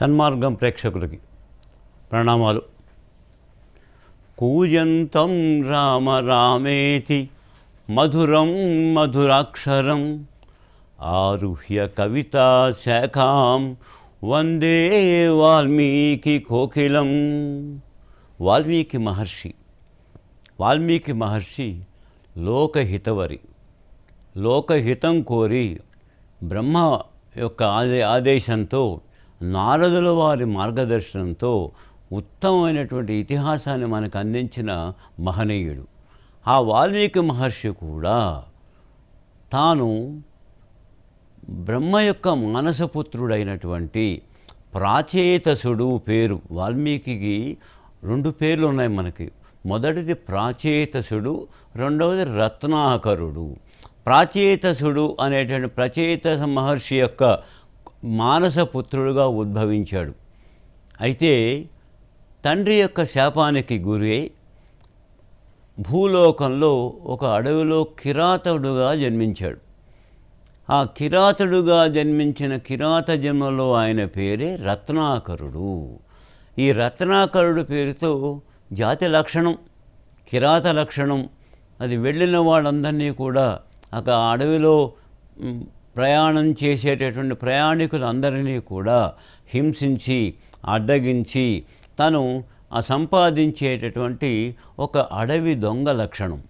సన్మార్గం ప్రేక్షకులకి ప్రణామాలు. కూజంతం రామ రామేతి మధురం మధురాక్షరం ఆరుహ్య కవితా శాఖాం వందే వాల్మీకి కోకిలం. వాల్మీకి మహర్షి వాల్మీకి మహర్షి లోకహితవరి లోకహితం కోరి బ్రహ్మ యొక్క ఆదే ఆదేశంతో నారదుల వారి మార్గదర్శనంతో ఉత్తమమైనటువంటి ఇతిహాసాన్ని మనకు అందించిన మహనీయుడు. ఆ వాల్మీకి మహర్షి కూడా తాను బ్రహ్మ యొక్క మానసపుత్రుడైనటువంటి ప్రాచేతసుడు పేరు వాల్మీకి రెండు పేర్లు ఉన్నాయి మనకి. మొదటిది ప్రాచేతసుడు రెండవది రత్నాకరుడు. ప్రాచేతసుడు అనేటువంటి ప్రచేత మహర్షి యొక్క మానసపుత్రుడుగా ఉద్భవించాడు. అయితే తండ్రి యొక్క శాపానికి గురి భూలోకంలో ఒక అడవిలో కిరాతడుగా జన్మించాడు. ఆ కిరాతడుగా జన్మించిన కిరాత జన్మలో ఆయన పేరే రత్నాకరుడు. ఈ రత్నాకరుడు పేరుతో జాతి లక్షణం కిరాత లక్షణం అది వెళ్ళిన వాళ్ళందరినీ కూడా ఒక అడవిలో ప్రయాణం చేసేటటువంటి ప్రయాణికులందరినీ కూడా హింసించి అడ్డగించి తను ఆ సంపాదించేటటువంటి ఒక అడవి దొంగ లక్షణం.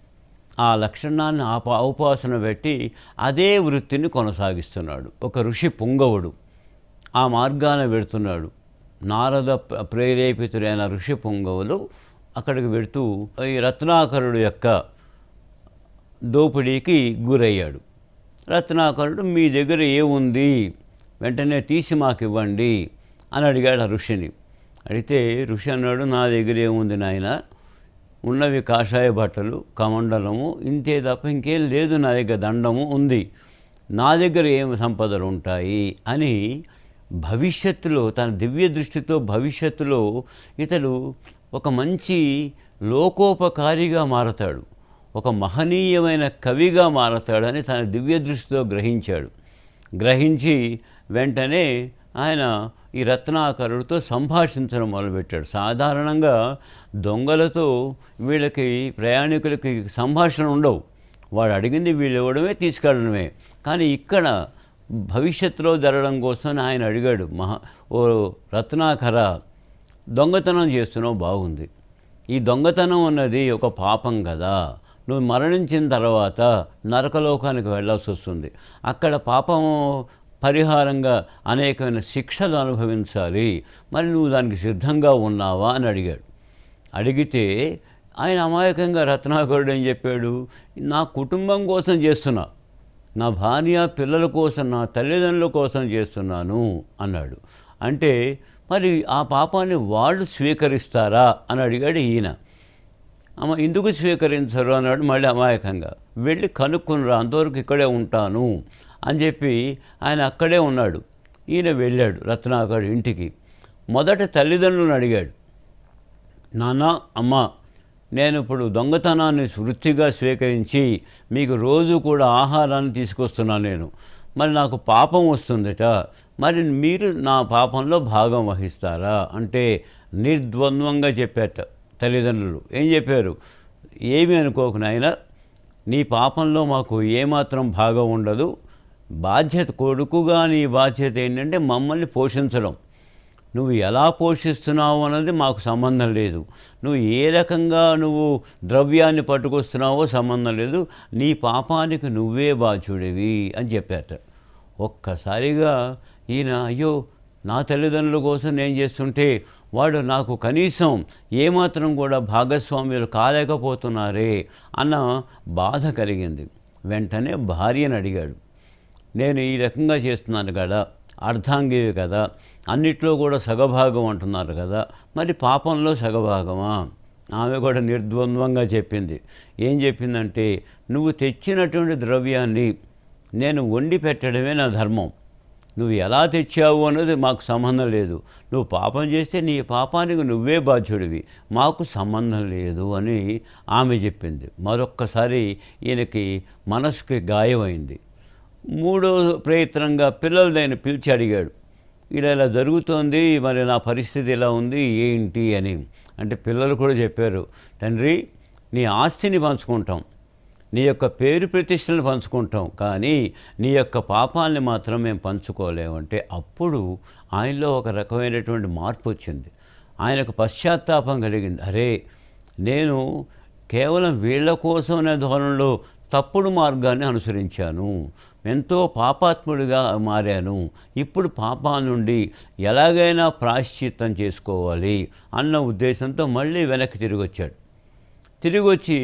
ఆ లక్షణాన్ని ఆపా ఉపాసన పెట్టి అదే వృత్తిని కొనసాగిస్తున్నాడు. ఒక ఋషి పుంగవుడు. ఆ మార్గాన వెడుతున్నాడు నారద ప్ర- ప్రేరేపితుడైన ఋషి పుంగవులు అక్కడికి వెడుతూ ఈ రత్నాకరుడు యొక్క దోపిడీకి గురయ్యాడు. రత్నాకరుడు మీ దగ్గర ఏముంది? వెంటనే తీసి మాకు ఇవ్వండి అని అడిగాడు ఆ ఋషిని. అడిగితే ఋషి అన్నాడు నా దగ్గర ఏముంది నాయన? ఉన్నవి కాషాయ బట్టలు కమండలము ఇంతే తప్ప ఇంకేం లేదు నా దగ్గర దండము ఉంది. నా దగ్గర ఏం సంపదలు ఉంటాయి? అని భవిష్యత్తులో తన దివ్య దృష్టితో భవిష్యత్తులో ఇతడు ఒక మంచి లోకోపకారిగా మారతాడు. ఒక మహనీయమైన కవిగా మారతాడని తన దివ్య దృష్టితో గ్రహించాడు. గ్రహించి వెంటనే ఆయన ఈ రత్నాకరుడితో సంభాషించడం మొదలుపెట్టాడు. సాధారణంగా దొంగలతో వీళ్ళకి ప్రయాణికులకి సంభాషణ ఉండవు. వాడు అడిగింది వీళ్ళు ఇవ్వడమే తీసుకెళ్ళడమే. కానీ ఇక్కడ భవిష్యత్తులో జరగడం కోసం ఆయన అడిగాడు. మహా ఓ రత్నాకర దొంగతనం చేస్తున్నావు బాగుంది. ఈ దొంగతనం అన్నది ఒక పాపం కదా. నువ్వు మరణించిన తర్వాత నరకలోకానికి వెళ్ళాల్సి వస్తుంది. అక్కడ పాపము పరిహారంగా అనేకమైన శిక్షలు అనుభవించాలి. మరి నువ్వు దానికి సిద్ధంగా ఉన్నావా అని అడిగాడు. అడిగితే ఆయన అమాయకంగా రత్నాకరుడు ఏం చెప్పాడు? నా కుటుంబం కోసం చేస్తున్నా. నా భార్య పిల్లల కోసం నా తల్లిదండ్రుల కోసం చేస్తున్నాను అన్నాడు. అంటే మరి ఆ పాపాన్ని వాళ్ళు స్వీకరిస్తారా అని అడిగాడు ఈయన. అమ్మ ఎందుకు స్వీకరించరు అన్నాడు మళ్ళీ అమాయకంగా. వెళ్ళి కనుక్కునిరా అంతవరకు ఇక్కడే ఉంటాను అని చెప్పి ఆయన అక్కడే ఉన్నాడు. ఈయన వెళ్ళాడు రత్నాకర్ ఇంటికి. మొదట తల్లిదండ్రులను అడిగాడు. నాన్న అమ్మ నేను ఇప్పుడు దొంగతనాన్ని వృత్తిగా స్వీకరించి మీకు రోజు కూడా ఆహారాన్ని తీసుకొస్తున్నాను నేను. మరి నాకు పాపం వస్తుందట. మరి మీరు నా పాపంలో భాగం వహిస్తారా? అంటే నిర్ద్వంద్వంగా చెప్పాట తల్లిదండ్రులు ఏం చెప్పారు? ఏమి అనుకోకు నాయన నీ పాపంలో మాకు ఏమాత్రం భాగం ఉండదు. బాధ్యత కొడుకుగా నీ బాధ్యత ఏంటంటే మమ్మల్ని పోషించడం. నువ్వు ఎలా పోషిస్తున్నావు అన్నది మాకు సంబంధం లేదు. నువ్వు ఏ రకంగా నువ్వు ద్రవ్యాన్ని పట్టుకొస్తున్నావో సంబంధం లేదు. నీ పాపానికి నువ్వే బాధ్యుడివి అని చెప్పారట. ఒక్కసారిగా ఈయన అయ్యో నా తల్లిదండ్రుల కోసం నేను చేస్తుంటే వాడు నాకు కనీసం ఏమాత్రం కూడా భాగస్వామ్యులు కాలేకపోతున్నారే అన్న బాధ కలిగింది. వెంటనే భార్యను అడిగాడు. నేను ఈ రకంగా చేస్తున్నాను కదా అర్ధాంగివి కదా అన్నిట్లో కూడా సగభాగం అంటున్నారు కదా మరి పాపంలో సగభాగమా? ఆమె కూడా నిర్ద్వంద్వంగా చెప్పింది. ఏం చెప్పిందంటే నువ్వు తెచ్చినటువంటి ద్రవ్యాన్ని నేను వండి పెట్టడమే నా ధర్మం. నువ్వు ఎలా తెచ్చావు అన్నది మాకు సంబంధం లేదు. నువ్వు పాపం చేస్తే నీ పాపానికి నువ్వే బాధ్యుడివి. మాకు సంబంధం లేదు అని ఆమె చెప్పింది. మరొక్కసారి ఈయనకి మనసుకి గాయమైంది. మూడో ప్రయత్నంగా పిల్లలదైన పిలిచి అడిగాడు. ఇలా ఇలా జరుగుతోంది మరి నా పరిస్థితి ఇలా ఉంది ఏంటి అని. అంటే పిల్లలు కూడా చెప్పారు తండ్రి నీ ఆస్తిని పంచుకుంటాం. నీ యొక్క పేరు ప్రతిష్టలను పంచుకుంటాం కానీ నీ యొక్క పాపాలని మాత్రం మేము పంచుకోలేము అంటే అప్పుడు ఆయనలో ఒక రకమైనటువంటి మార్పు వచ్చింది. ఆయనకు పశ్చాత్తాపం కలిగింది. అరే నేను కేవలం వీళ్ళ కోసం అనే ధోరణిలో తప్పుడు మార్గాన్ని అనుసరించాను. ఎంతో పాపాత్ముడిగా మారాను. ఇప్పుడు పాపా నుండి ఎలాగైనా ప్రాశ్చిత్తం చేసుకోవాలి అన్న ఉద్దేశంతో మళ్ళీ వెనక్కి తిరిగి వచ్చాడు తిరిగి వచ్చి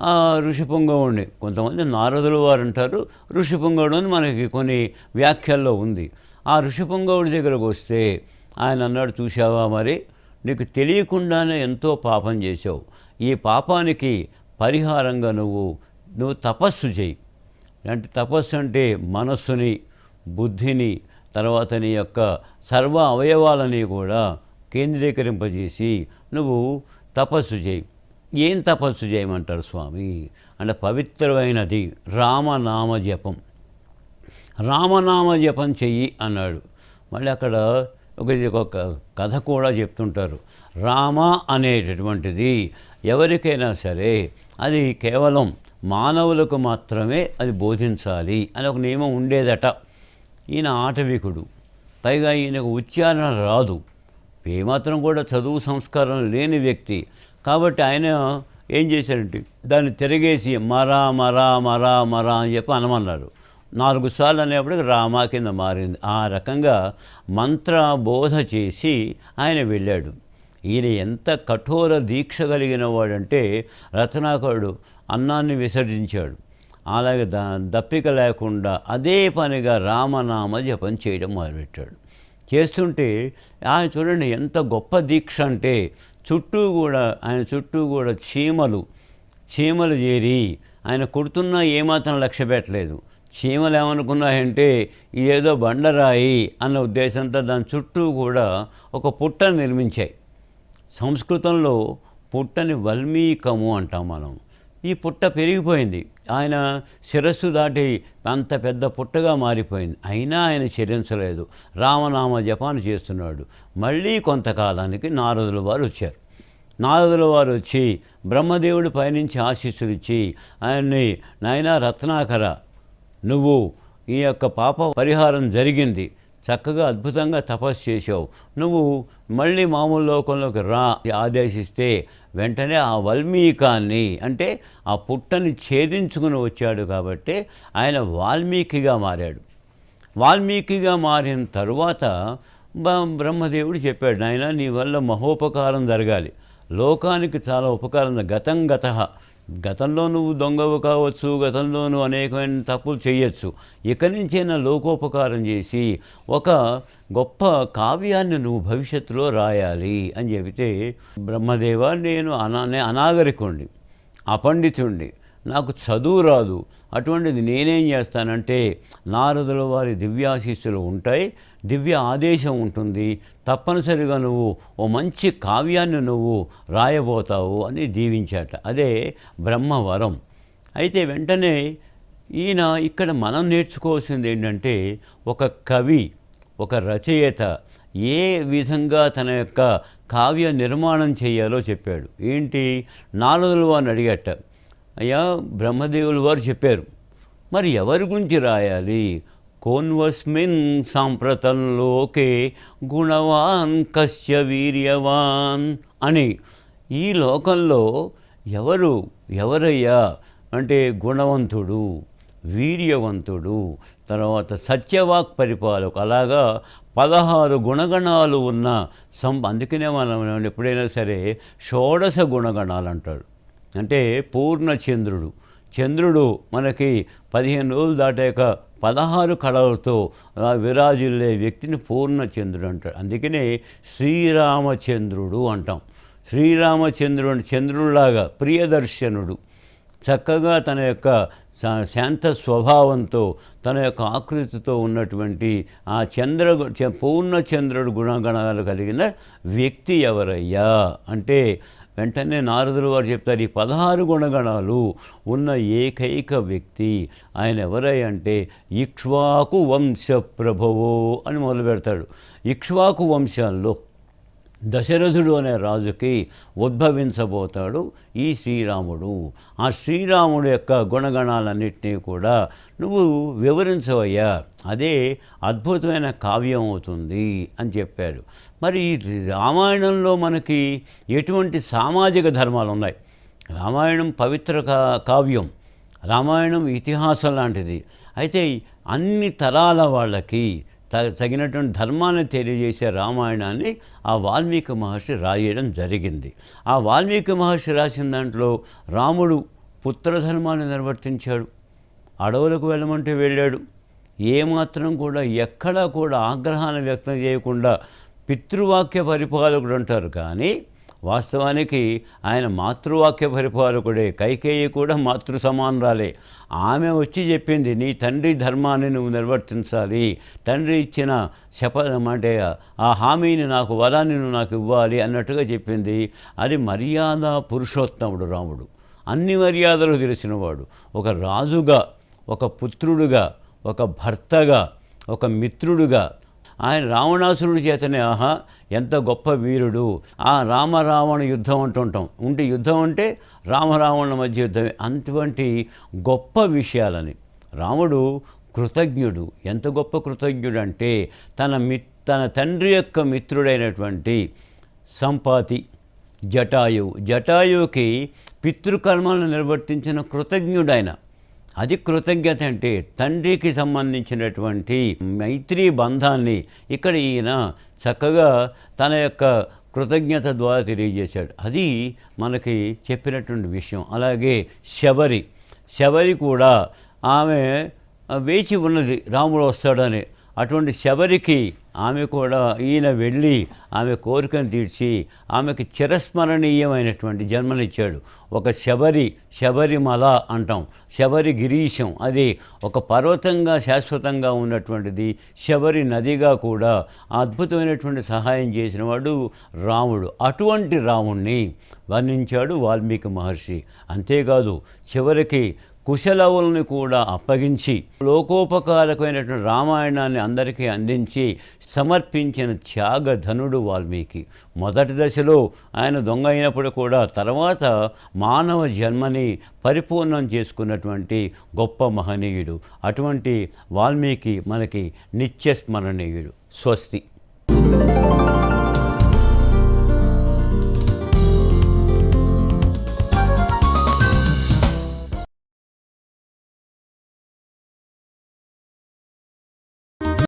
ఆ ఋషిపుంగవుడిని కొంతమంది నారదులు వారు అంటారు ఋషిపుంగవుడు అని మనకి కొన్ని వ్యాఖ్యల్లో ఉంది. ఆ ఋషిపుంగవుడి దగ్గరకు వస్తే ఆయన అన్నాడు చూసావా మరి నీకు తెలియకుండానే ఎంతో పాపం చేసావు ఈ పాపానికి పరిహారంగా నువ్వు నువ్వు తపస్సు చేయి. అంటే తపస్సు అంటే మనస్సుని బుద్ధిని తర్వాత నీ యొక్క సర్వ అవయవాలని కూడా కేంద్రీకరింపజేసి నువ్వు తపస్సు చేయి. ఏం తపస్సు చేయమంటారు స్వామి? అంటే పవిత్రమైనది రామనామ జపం. రామనామ జపం చెయ్యి అన్నాడు. మళ్ళీ అక్కడ ఒక ఒక కథ కూడా చెప్తుంటారు. రామ అనేటటువంటిది ఎవరికైనా సరే అది కేవలం మానవులకు మాత్రమే అది బోధించాలి అని ఒక నియమం ఉండేదట. ఈయన ఆటవికుడు. పైగా ఈయనకు ఉచ్చారణ రాదు. ఏమాత్రం కూడా చదువు సంస్కారం లేని వ్యక్తి. కాబట్టి ఆయన ఏం చేశారంటే దాన్ని తిరగేసి మరా మరా మరా మరా అని చెప్పి అనమన్నారు. నాలుగు సార్లు అనేప్పటికి రామా కింద మారింది. ఆ రకంగా మంత్ర బోధ చేసి ఆయన వెళ్ళాడు. ఈయన ఎంత కఠోర దీక్ష కలిగిన వాడంటే రత్నాకరుడు అన్నాన్ని విసర్జించాడు. అలాగే ద దప్పిక లేకుండా అదే పనిగా రామనామ జపం చేయడం మొదలుపెట్టాడు. చేస్తుంటే ఆయన చూడండి ఎంత గొప్ప దీక్ష అంటే చుట్టూ కూడా ఆయన చుట్టూ కూడా చీమలు చీమలు చేరి ఆయన కుడుతున్నా ఏమాత్రం లక్ష్య పెట్టలేదు. చీమలు ఏమనుకున్నాయంటే ఇదేదో బండరాయి అన్న ఉద్దేశంతో దాని చుట్టూ కూడా ఒక పుట్టను నిర్మించాయి. సంస్కృతంలో పుట్టని వల్మీకము అంటాం మనం. ఈ పుట్ట పెరిగిపోయింది. ఆయన శిరస్సు దాటి అంత పెద్ద పుట్టగా మారిపోయింది. అయినా ఆయన చెల్లించలేదు రామనామ జపాన్ని చేస్తున్నాడు. మళ్ళీ కొంతకాలానికి నారదుల వారు వచ్చారు. నారదుల వారు వచ్చి బ్రహ్మదేవుడు పైనుంచి ఆశీస్సులు ఇచ్చి ఆయన్ని నాయన రత్నాకర నువ్వు ఈ యొక్క పాప పరిహారం జరిగింది. చక్కగా అద్భుతంగా తపస్సు చేసావు నువ్వు మళ్ళీ మామూలు లోకంలోకి రా ఆదేశిస్తే వెంటనే ఆ వాల్మీకాన్ని అంటే ఆ పుట్టని ఛేదించుకుని వచ్చాడు కాబట్టి ఆయన వాల్మీకిగా మారాడు. వాల్మీకిగా మారిన తరువాత బ్రహ్మదేవుడు చెప్పాడు నాయన నీ వల్ల మహోపకారం జరగాలి. లోకానికి చాలా ఉపకారం గతం గత. గతంలో నువ్వు దొంగవు కావచ్చు గతంలో నువ్వు అనేకమైన తప్పులు చేయొచ్చు. ఇక్కడి నుంచైనా లోకోపకారం చేసి ఒక గొప్ప కావ్యాన్ని నువ్వు భవిష్యత్తులో రాయాలి అని చెబితే బ్రహ్మదేవ నేను అనా అనాగరికుండి అపండితుండి నాకు చదువు రాదు. అటువంటిది నేనేం చేస్తానంటే నారదుల వారి దివ్యాశీస్సులు ఉంటాయి దివ్య ఆదేశం ఉంటుంది. తప్పనిసరిగా నువ్వు ఓ మంచి కావ్యాన్ని నువ్వు రాయబోతావు అని దీవించాట. అదే బ్రహ్మవరం. అయితే వెంటనే ఈయన ఇక్కడ మనం నేర్చుకోవాల్సింది ఏంటంటే ఒక కవి ఒక రచయిత ఏ విధంగా తన యొక్క కావ్య నిర్మాణం చేయాలో చెప్పాడు. ఏంటి? నారదులు అని అడిగట. అయ్యా బ్రహ్మదేవులు వారు చెప్పారు మరి ఎవరి గురించి రాయాలి? కోన్వస్మిన్ సాంప్రతంలోకే గుణవాన్ కశ్య వీర్యవాన్ అని. ఈ లోకంలో ఎవరు ఎవరయ్యా? అంటే గుణవంతుడు వీర్యవంతుడు తర్వాత సత్యవాక్ పరిపాలకు అలాగా పదహారు గుణగణాలు ఉన్న సం అందుకనే మనం ఎప్పుడైనా సరే షోడశ గుణగణాలు అంటాడు అంటే పూర్ణచంద్రుడు చంద్రుడు. మనకి పదిహేను రోజులు దాటాక పదహారు కళలతో ఆ విరాజిల్లే వ్యక్తిని పూర్ణచంద్రుడు అంటాడు. అందుకనే శ్రీరామచంద్రుడు అంటాం. శ్రీరామచంద్రుడు చంద్రుడిలాగా ప్రియదర్శనుడు. చక్కగా తన యొక్క శాంత స్వభావంతో తన యొక్క ఆకృతితో ఉన్నటువంటి ఆ చంద్ర చ- పూర్ణ చంద్రుడు గుణగణాలు కలిగిన వ్యక్తి ఎవరయ్యా? అంటే వెంటనే నారదులు వారు చెప్తారు ఈ పదహారు గుణగణాలు ఉన్న ఏకైక వ్యక్తి ఆయన ఎవరై అంటే ఇక్ష్వాకు వంశ ప్రభవో అని మొదలు పెడతాడు ఇక్ష్వాకు వంశాల్లో దశరథుడు అనే రాజుకి ఉద్భవించబోతాడు ఈ శ్రీరాముడు. ఆ శ్రీరాముడు యొక్క గుణగణాలన్నింటినీ కూడా నువ్వు వివరించవయ్యా. అదే అద్భుతమైన కావ్యం అవుతుంది అని చెప్పాడు. మరి రామాయణంలో మనకి ఎటువంటి సామాజిక ధర్మాలు ఉన్నాయి? రామాయణం పవిత్ర కా- కావ్యం రామాయణం ఇతిహాసం లాంటిది. అయితే అన్ని తరాల వాళ్ళకి తగినటువంటి ధర్మాన్ని తెలియజేసే రామాయణాన్ని ఆ వాల్మీకి మహర్షి రాయడం జరిగింది. ఆ వాల్మీకి మహర్షి రాసిన దాంట్లో రాముడు పుత్రధర్మాన్ని నిర్వర్తించాడు. అడవులకు వెళ్ళమంటే వెళ్ళాడు. ఏమాత్రం కూడా ఎక్కడా కూడా ఆగ్రహాన్ని వ్యక్తం చేయకుండా పితృవాక్య పరిపాలకుడు అంటారు కానీ వాస్తవానికి ఆయన మాతృవాక్య పరిపాలకుడే కైకేయి కూడా మాతృ సమానురాలే ఆమె వచ్చి చెప్పింది నీ తండ్రి ధర్మాన్ని నువ్వు నిర్వర్తించాలి. తండ్రి ఇచ్చిన శప అంటే ఆ హామీని నాకు వరాన్ని నువ్వు నాకు ఇవ్వాలి అన్నట్టుగా చెప్పింది. అది మర్యాద పురుషోత్తముడు రాముడు. అన్ని మర్యాదలు తెలిసినవాడు. ఒక రాజుగా ఒక పుత్రుడుగా ఒక భర్తగా ఒక మిత్రుడుగా ఆయన రావణాసురుడి చేతనే ఆహా ఎంత గొప్ప వీరుడు. ఆ రామరావణ యుద్ధం అంటుంటాం. ఉంటే యుద్ధం అంటే రామరావణ మధ్య యుద్ధమే. అటువంటి గొప్ప విషయాలని. రాముడు కృతజ్ఞుడు. ఎంత గొప్ప కృతజ్ఞుడు అంటే తన మి తన తండ్రి యొక్క మిత్రుడైనటువంటి సంపాతి జటాయువు. జటాయువుకి పితృకర్మలను నిర్వర్తించిన కృతజ్ఞుడైన అది కృతజ్ఞత అంటే తండ్రికి సంబంధించినటువంటి మైత్రీ బంధాన్ని ఇక్కడ ఈయన చక్కగా తన యొక్క కృతజ్ఞత ద్వారా తెలియజేశాడు. అది మనకి చెప్పినటువంటి విషయం. అలాగే శబరి. శబరి కూడా ఆమె వేచి ఉన్నది. రాముడు వస్తాడని అటువంటి శబరికి ఆమె కూడా ఈయన వెళ్ళి ఆమె కోరికను తీర్చి ఆమెకి చిరస్మరణీయమైనటువంటి జన్మనిచ్చాడు. ఒక శబరి శబరిమల అంటాం. శబరి గిరీశం అది ఒక పర్వతంగా శాశ్వతంగా ఉన్నటువంటిది. శబరి నదిగా కూడా అద్భుతమైనటువంటి సహాయం చేసినవాడు రాముడు. అటువంటి రాముణ్ణి వర్ణించాడు వాల్మీకి మహర్షి. అంతేకాదు చివరికి కుశలవుల్ని కూడా అప్పగించి లోకోపకారకమైనటువంటి రామాయణాన్ని అందరికీ అందించి సమర్పించిన త్యాగధనుడు వాల్మీకి. మొదటి దశలో ఆయన దొంగ అయినప్పుడు కూడా తర్వాత మానవ జన్మని పరిపూర్ణం చేసుకున్నటువంటి గొప్ప మహనీయుడు. అటువంటి వాల్మీకి మనకి నిత్య స్మరణీయుడు స్వస్తి.